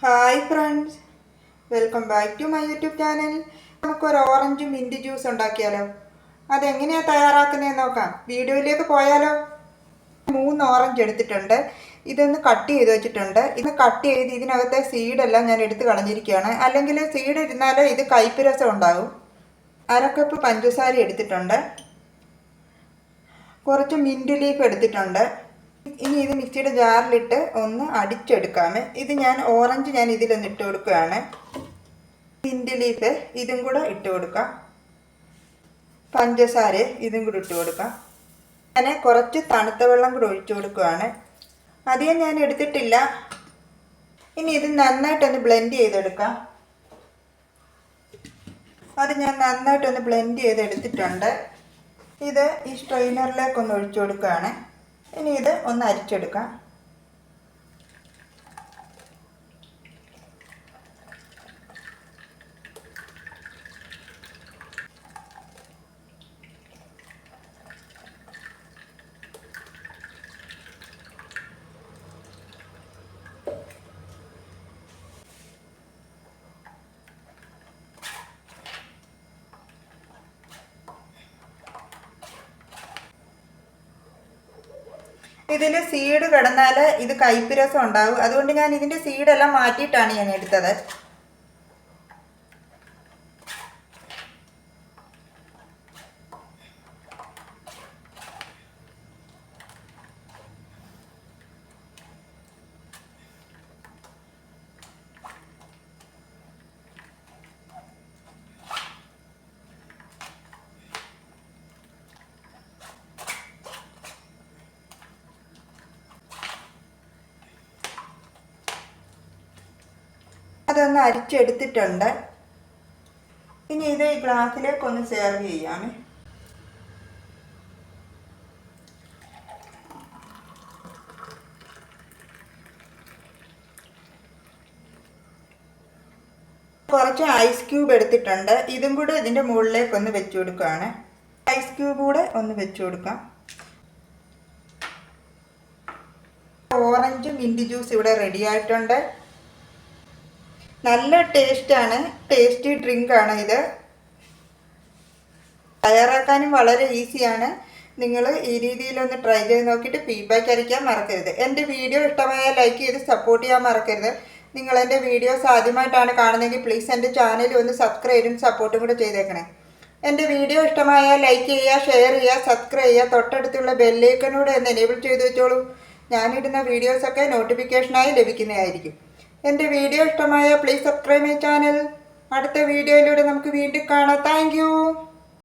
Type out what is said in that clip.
Hi friends welcome back to my YouTube channel നമുക്കൊരു orange mint juice ഉണ്ടാക്കിയാലോ? അതെങ്ങനെയാണ് തയ്യാറാക്കുന്നതെന്ന് നോക്കാം. വീഡിയോയിലേക്ക് പോയാലോ? മൂന്ന് ഓറഞ്ച് എടുത്തിട്ടുണ്ട്. ഇതൊന്ന് കട്ട് ചെയ്ത് വെച്ചിട്ടുണ്ട്. ഇത് കട്ട് ചെയ്ത് ഇതിനകത്തെ സീഡെല്ലാം ഞാൻ എടുത്ത് കളഞ്ഞിരിക്കുകയാണ്. അല്ലെങ്കിൽ സീഡ് ഇരുന്നാൽ ഇത് കയ്പ് രസം ഉണ്ടാകും അരക്കപ്പ് പഞ്ചസാര എടുത്തിട്ടുണ്ട്. കുറച്ച് മിന്റ് ലീഫ് എടുത്തിട്ടുണ്ട്. ഇനി ഇത് മിക്സിയുടെ ജാറിലിട്ട് ഒന്ന് അടിച്ചെടുക്കാമേ. ഇത് ഞാൻ ഓറഞ്ച് ഞാൻ ഇതിലൊന്ന് ഇട്ട് കൊടുക്കുകയാണ്. മിന്റ് ലീഫ് ഇതും കൂടെ ഇട്ട് കൊടുക്കാം. പഞ്ചസാര ഇതും കൂടെ ഇട്ട് കൊടുക്കാം. ഞാൻ കുറച്ച് തണുത്ത വെള്ളം കൂടെ ഒഴിച്ചു കൊടുക്കുകയാണ്. അധികം ഞാൻ എടുത്തിട്ടില്ല. ഇനി ഇത് നന്നായിട്ടൊന്ന് ബ്ലെൻഡ് ചെയ്തെടുക്കാം. അത് ഞാൻ നന്നായിട്ടൊന്ന് ബ്ലെൻഡ് ചെയ്തെടുത്തിട്ടുണ്ട്. ഇത് ഈ സ്ട്രെയിനറിലേക്കൊന്ന് ഒഴിച്ചു കൊടുക്കുകയാണ്. ഇനി ഇത് ഒന്ന് അരിച്ചെടുക്കാം. ഇതിൽ സീഡ് കിടന്നാൽ ഇത് കയ്പ്പ് രസം ഉണ്ടാകും അതുകൊണ്ട് ഞാൻ ഇതിന്റെ സീഡെല്ലാം മാറ്റിയിട്ടാണ് ഞാൻ എടുത്തത്. അതൊന്ന് അരിച്ചെടുത്തിട്ടുണ്ട്. ഇനി ഇത് ഈ ഗ്ലാസ്സിലേക്ക് ഒന്ന് സെർവ് ചെയ്യാമേ. കുറച്ച് ഐസ് ക്യൂബ് എടുത്തിട്ടുണ്ട്. ഇതും കൂടെ ഇതിന്റെ മുകളിലേക്ക് ഒന്ന് വെച്ച് കൊടുക്കുകയാണ് ഐസ് ക്യൂബ് കൂടെ ഒന്ന് വെച്ച് കൊടുക്കാം. ഓറഞ്ചും മിന്റ് ജ്യൂസ് ഇവിടെ റെഡി ആയിട്ടുണ്ട്. നല്ല ടേസ്റ്റാണ്. ടേസ്റ്റി ഡ്രിങ്ക് ആണ് ഇത്. തയ്യാറാക്കാനും വളരെ ഈസിയാണ്. നിങ്ങൾ ഈ രീതിയിലൊന്ന് ട്രൈ ചെയ്ത് നോക്കിയിട്ട് ഫീഡ്ബാക്ക് അറിയിക്കാൻ മറക്കരുത്. എന്റെ വീഡിയോ ഇഷ്ടമായാൽ ലൈക്ക് ചെയ്ത് സപ്പോർട്ട് ചെയ്യാൻ മറക്കരുത്. നിങ്ങൾ എന്റെ വീഡിയോസ് ആദ്യമായിട്ടാണ് കാണുന്നതെങ്കിൽ പ്ലീസ് എന്റെ ചാനൽ ഒന്ന് സബ്സ്ക്രൈബും സപ്പോർട്ടും കൂടെ ചെയ്തേക്കണേ. എന്റെ വീഡിയോ ഇഷ്ടമായാൽ ലൈക്ക് ചെയ്യുക ഷെയർ ചെയ്യുക സബ്സ്ക്രൈബ് ചെയ്യുക. തൊട്ടടുത്തുള്ള ബെല്ലേക്കനൂടെ ഒന്ന് എനേബിൾ ചെയ്ത് വെച്ചോളൂ. ഞാനിടുന്ന വീഡിയോസൊക്കെ നോട്ടിഫിക്കേഷനായി ലഭിക്കുന്നതായിരിക്കും. എന്റെ വീഡിയോ ഇഷ്ടമായ പ്ലീസ് സബ്സ്ക്രൈബ് മൈ ചാനൽ അടുത്ത വീഡിയോയിലൂടെ നമുക്ക് വീണ്ടും കാണാം. താങ്ക്